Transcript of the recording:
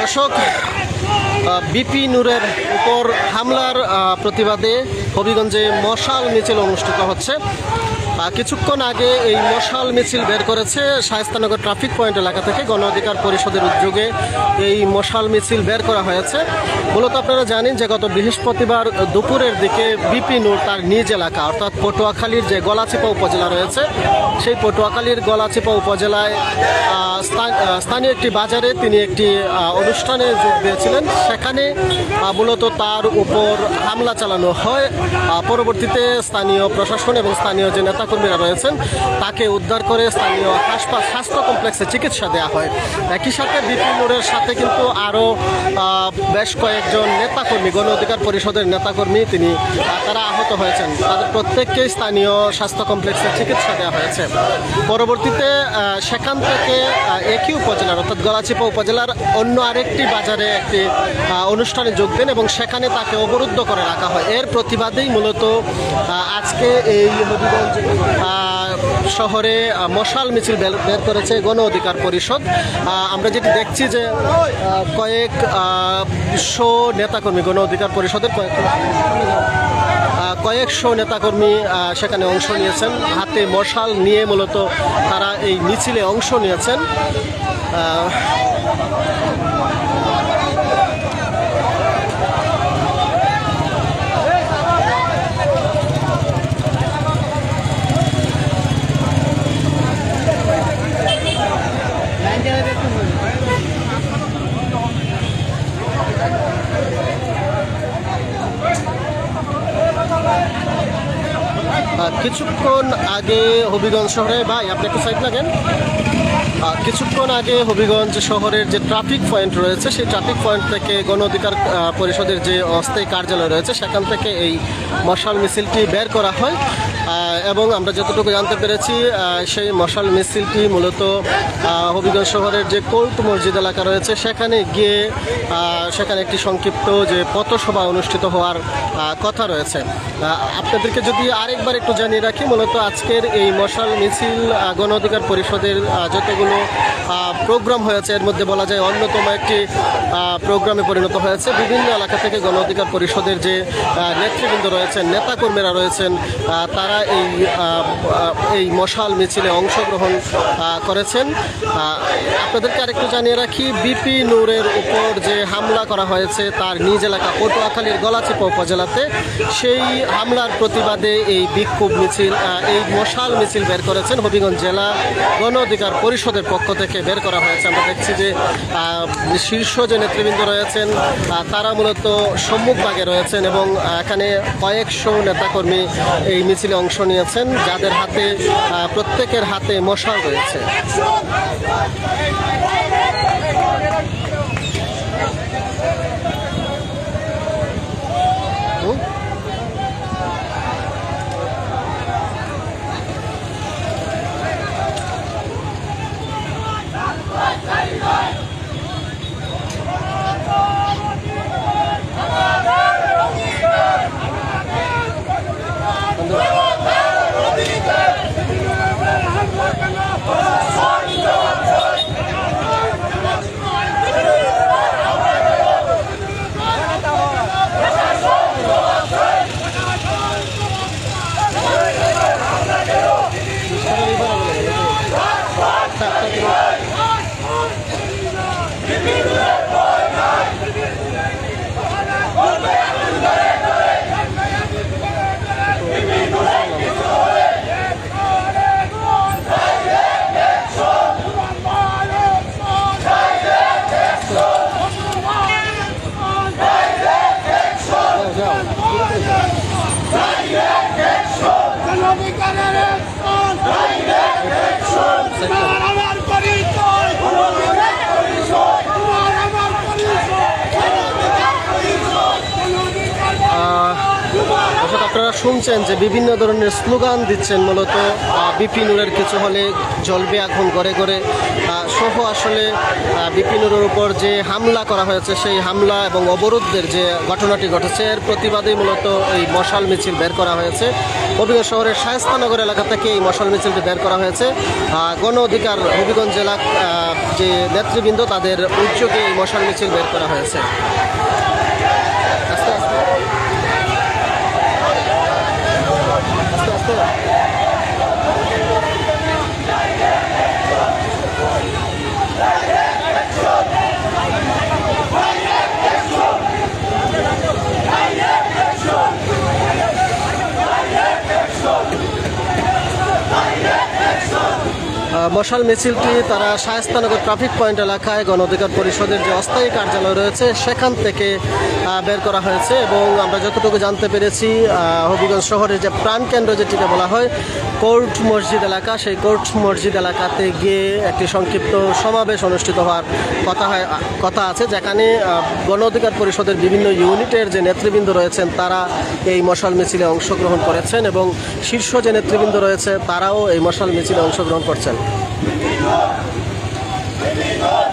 দর্শক বিপি নূরের উপর হামলার প্রতিবাদে হবিগঞ্জে মশাল মিছিল অনুষ্ঠিত হচ্ছে। কিছুক্ষণ আগে এই মশাল মিছিল বের করেছে শায়স্তানগর ট্রাফিক পয়েন্ট এলাকা থেকে। গণ অধিকার পরিষদের উদ্যোগে এই মশাল মিছিল বের করা হয়েছে। মূলত আপনারা জানেন যে গত বৃহস্পতিবার দুপুরের দিকে বিপি নূর তার নিজ এলাকা, অর্থাৎ পটুয়াখালীর যে গলাচিপা উপজেলা রয়েছে, সেই পটুয়াখালীর গলাচিপা উপজেলায় স্থানীয় একটি বাজারে তিনি একটি অনুষ্ঠানে যোগ দিয়েছিলেন। সেখানে মূলত তার উপর হামলা চালানো হয়। পরবর্তীতে স্থানীয় প্রশাসন এবং স্থানীয় যে নেতাকর্মীরা রয়েছেন, তাকে উদ্ধার করে স্থানীয় হাসপাতাল স্বাস্থ্য কমপ্লেক্সে চিকিৎসা দেওয়া হয়। একই সাথে বিপিন নূরের সাথে কিন্তু আরও বেশ কয়েকজন নেতাকর্মী, গণ অধিকার পরিষদের নেতাকর্মী তিনি তারা আহত হয়েছেন। তাদের প্রত্যেককেই স্থানীয় স্বাস্থ্য কমপ্লেক্সে চিকিৎসা দেওয়া হয়েছে। পরবর্তীতে সেখান থেকে একই উপজেলার, অর্থাৎ গলাচিপা উপজেলার অন্য আরেকটি বাজারে একটি অনুষ্ঠানে যোগ দেন এবং সেখানে তাকে অবরুদ্ধ করে রাখা হয়। এর প্রতিবাদেই মূলত আজকে এই হবিগঞ্জ শহরে মশাল মিছিল বের- করেছে গণ অধিকার পরিষদ। আমরা যেটি দেখছি যে কয়েক শো নেতাকর্মী গণ অধিকার পরিষদের কয়েক কয়েকশো নেতাকর্মী সেখানে অংশ নিয়েছেন। হাতে মশাল নিয়ে মূলত তারা এই মিছিলে অংশ নিয়েছেন। কিছুক্ষণ আগে হবিগঞ্জ শহরে, ভাই, আপনি একটু সাইড লাগেন। কিছুক্ষণ আগে হবিগঞ্জ শহরের যে ট্রাফিক পয়েন্ট রয়েছে, সেই ট্রাফিক পয়েন্ট থেকে গণ অধিকার পরিষদের যে অস্থায়ী কার্যালয় রয়েছে, সেখান থেকে এই মশাল মিছিলটি বের করা হয়। এবং আমরা যতটুকু জানতে পেরেছি সেই মশাল মিছিলটি মূলত হবিগঞ্জ শহরের যে কোর্ট মসজিদ এলাকা রয়েছে, সেখানে গিয়ে সেখানে একটি সংক্ষিপ্ত যে পথসভা অনুষ্ঠিত হওয়ার কথা রয়েছে। আপনাদেরকে যদি আরেকবার একটু জানিয়ে রাখি, মূলত আজকের এই মশাল মিছিল গণ অধিকার পরিষদের যতগুলো প্রোগ্রাম হয়েছে, এর মধ্যে বলা যায় অন্যতম একটি প্রোগ্রামে পরিণত হয়েছে। বিভিন্ন এলাকা থেকে গণ অধিকার পরিষদের যে নেতৃবৃন্দ রয়েছেন, নেতাকর্মীরা রয়েছেন তারা এই এই মশাল মিছিলে অংশগ্রহণ করেছেন। আপনাদেরকে আরেকটু জানিয়ে রাখি, বিপি নূরের উপর যে হামলা করা হয়েছে তার নিজ এলাকা পটুয়াখালীর গলাচিপা উপজেলাতে, সেই হামলার প্রতিবাদে এই বিক্ষোভ মিছিল এই মশাল মিছিল বের করেছেন। হবিগঞ্জ জেলা গণ অধিকার পরিষদের পক্ষ থেকে বের করা হয়েছে। আমরা দেখছি যে শীর্ষ যে নেতৃবৃন্দ রয়েছেন তারা মূলত সম্মুখভাগে রয়েছেন এবং এখানে কয়েকশো নেতাকর্মী এই মিছিলে অংশ নিয়েছেন যাদের হাতে প্রত্যেকের হাতে মশাল রয়েছে? জনবিজ্ঞানের আপনারা শুনছেন যে বিভিন্ন ধরনের স্লোগান দিচ্ছেন মূলত বিপিনুরের কিছু হলে জ্বলবে আগুন ঘরে ঘরে সহ আসলে বিপিনুরের উপর যে হামলা করা হয়েছে, সেই হামলা এবং অবরোধের যে ঘটনাটি ঘটেছে, এর প্রতিবাদেই মূলত এই মশাল মিছিল বের করা হয়েছে। হবিগঞ্জ শহরের শায়স্তানগর এলাকা থেকে এই মশাল মিছিলটি বের করা হয়েছে। গণ অধিকার হবিগঞ্জ জেলা যে নেতৃবৃন্দ, তাদের উদ্যোগে এই মশাল মিছিল বের করা হয়েছে। মশাল মিছিলটি তারা শায়স্তানগর ট্রাফিক পয়েন্ট এলাকায় গণ অধিকার পরিষদের যে অস্থায়ী কার্যালয় রয়েছে, সেখান থেকে বের করা হয়েছে এবং আমরা যতটুকু জানতে পেরেছি হবিগঞ্জ শহরের যে প্রাণকেন্দ্র যেটিকে বলা হয়, কোর্ট মসজিদ এলাকা, সেই কোর্ট মসজিদ এলাকাতে গিয়ে একটি সংক্ষিপ্ত সমাবেশ অনুষ্ঠিত হওয়ার কথা হয়, কথা আছে, যেখানে গণ অধিকার পরিষদের বিভিন্ন ইউনিটের যে নেতৃবৃন্দ রয়েছেন, তারা এই মশাল মিছিলে অংশগ্রহণ করেছেন এবং শীর্ষ যে নেতৃবৃন্দ রয়েছে, তারাও এই মশাল মিছিলে অংশগ্রহণ করছেন। Mình đi thôi! Mình đi thôi!